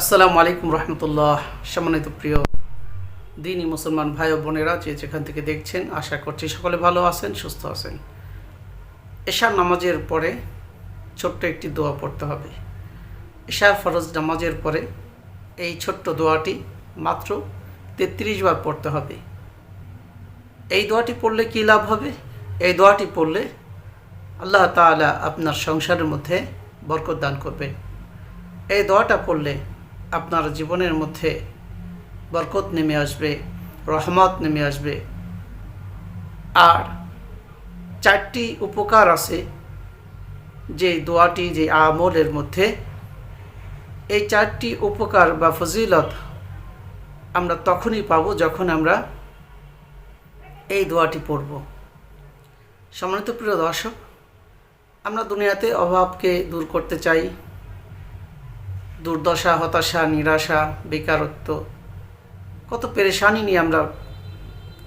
আসসালামু আলাইকুম রহমতুল্লাহ। সম্মানিত প্রিয় দিনই মুসলমান ভাই ও বোনেরা যে যেখান থেকে দেখছেন, আশা করছি সকলে ভালো আছেন, সুস্থ আছেন। এশার নামাজের পরে ছোট্ট একটি দোয়া পড়তে হবে। এশার ফরজ নামাজের পরে এই ছোট্ট দোয়াটি মাত্র তেত্রিশ বার পড়তে হবে। এই দোয়াটি পড়লে কী লাভ হবে? এই দোয়াটি পড়লে আল্লাহ তাআলা আপনার সংসারের মধ্যে বরকত দান করবেন। এই দোয়াটা পড়লে আপনার জীবনের মধ্যে বরকত নেমে আসবে, রহমত নেমে আসবে। আর চারটি উপকার আছে যে দোয়াটি, যে আমলের মধ্যে। এই চারটি উপকার বা ফজিলত আমরা তখনই পাবো যখন আমরা এই দোয়াটি পড়ব। সম্মানিত প্রিয় দর্শক, আমরা দুনিয়াতে অভাবকে দূর করতে চাই দুর্দশা, হতাশা, নিরাশা, বেকারত্ব। কত পেরেশানি নিয়ে আমরা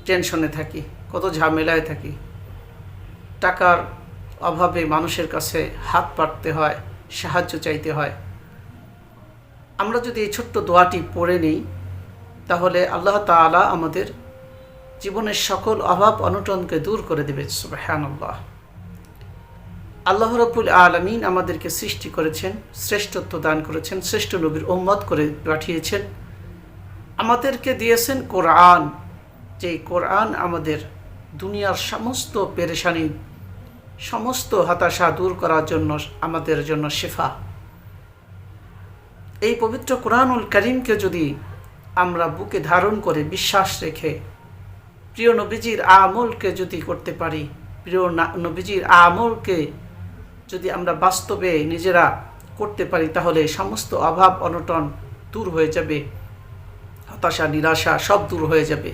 টেনশনে থাকি, কত ঝামেলায় থাকি। টাকার অভাবে মানুষের কাছে হাত পাততে হয়, সাহায্য চাইতে হয়। আমরা যদি এই ছোট্ট দোয়াটি পড়ে নিই, তাহলে আল্লাহ তাআলা আমাদের জীবনের সকল অভাব, অনটনকে দূর করে দেবে, সুবহানাল্লাহ। আল্লাহ রব্বুল আলমিন আমাদেরকে সৃষ্টি করেছেন, শ্রেষ্ঠত্ব দান করেছেন, শ্রেষ্ঠ নবীর উম্মত করে পাঠিয়েছেন। আমাদেরকে দিয়েছেন কোরআন। যে কোরআন আমাদের দুনিয়ার সমস্ত পেরেশানি, সমস্ত হতাশা দূর করার জন্য, আমাদের জন্য শেফা। এই পবিত্র কোরআনুল করিমকে যদি আমরা বুকে ধারণ করে বিশ্বাস রেখে প্রিয় নবীজির আমলকে যদি করতে পারি, প্রিয় নবীজির আমলকে যদি আমরা বাস্তবে নিজেরা করতে পারি, তাহলে সমস্ত অভাব, অনটন দূর হয়ে যাবে, হতাশা, নিরাশা সব দূর হয়ে যাবে।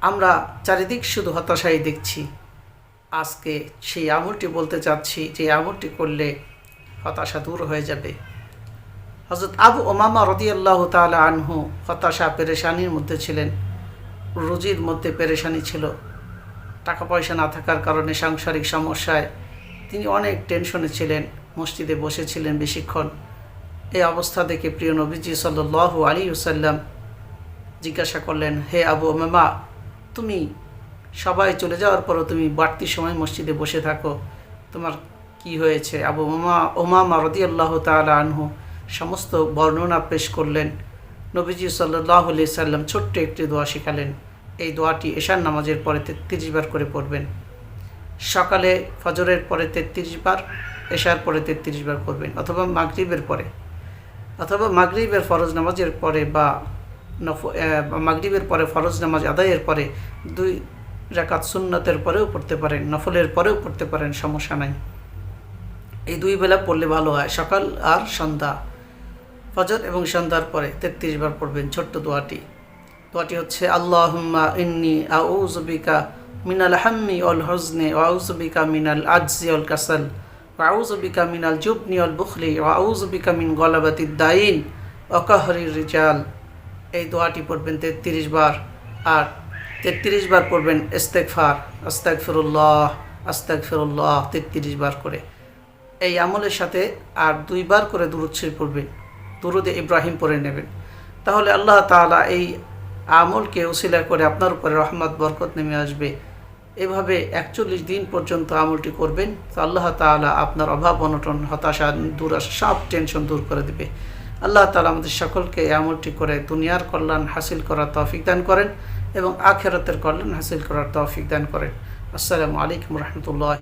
আমরা চারিদিক শুধু হতাশাই দেখছি। আজকে সেই আমলটি বলতে চাচ্ছি, যে আমলটি করলে হতাশা দূর হয়ে যাবে। হজরত আবু ওমামা রদিয়াল্লাহ তালা আনহু হতাশা, পেরেশানির মধ্যে ছিলেন। রুজির মধ্যে পেরেশানি ছিল। টাকা পয়সা না থাকার কারণে সাংসারিক সমস্যায় তিনি অনেক টেনশনে ছিলেন, মসজিদে বসেছিলেন বেশিক্ষণ। এই অবস্থা দেখে প্রিয় নবীজি সাল্লাহ আলী সাল্লাম জিজ্ঞাসা করলেন, হে আবু মামা তুমি সবাই চলে যাওয়ার পরও তুমি বাড়তি সময় মসজিদে বসে থাকো। তোমার কি হয়েছে? আবু মামা ওমা রদি আল্লাহ তালা আনহু সমস্ত বর্ণনা পেশ করলেন। নবীজি সাল্লাহ আলি সাল্লাম ছোট্ট একটি দোয়া শেখালেন। এই দোয়াটি এশার নামাজের পরে তেত্রিশ বার করে পড়বেন। সকালে ফজরের পরে তেত্রিশ বার, এশার পরে তেত্রিশ বার করবেন, অথবা মাগরিবের পরে। অথবা মাগরিবের ফরজ নামাজের পরে বা মাগরিবের পরে ফরজ নামাজ আদায়ের পরে দুই রাকাত সুন্নতের পরেও পড়তে পারেন, নফলের পরেও পড়তে পারেন, সমস্যা নাই। এই দুই বেলা পড়লে ভালো হয়, সকাল আর সন্ধ্যা। ফজর এবং সন্ধ্যার পরে তেত্রিশ বার পড়বেন, ছোট্ট দোয়াটি। দোয়াটি হচ্ছে, আল্লাহুম্মা ইন্নি আউযুবিকা মিনাল হাম্মি অল হজনে ওয়াউযুবিকা মিনাল আজজি অল কাসাল ওয়াউযুবিকা মিনাল জুবনি অল বুখলি ওয়াউযুবিকা মিন গলাবাতিদ দাইন অকাহরির রিজাল। এই দোয়াটি পড়বেন তেত্রিশ বার, আর তেত্রিশ বার পড়বেন ইস্তেকফার আস্তাক ফিরুল্লাহ আস্তাক ফিরুল্লাহ তেত্রিশ বার করে। এই আমলের সাথে আর দুইবার করে দুরুদ শরীফ পড়বেন, দুরুদে ইব্রাহিম পড়ে নেবেন। তাহলে আল্লাহ তাআলা এই আমলকে উসিলা করে আপনার উপরে রহমত, বরকত নেমে আসবে। এভাবে একচল্লিশ দিন পর্যন্ত আমলটি করবেন, তো আল্লাহ তাআলা আপনার অভাব, অনটন, হতাশা দুরাশা সব টেনশন দূর করে দেবে। আল্লাহ তাআলা আমাদের সকলকে এই আমলটি করে দুনিয়ার কল্যাণ হাসিল করার তৌফিক দান করেন এবং আখেরাতের কল্যাণ হাসিল করার তৌফিক দান করেন। আসসালামু আলাইকুম রহমতুল্লাহ।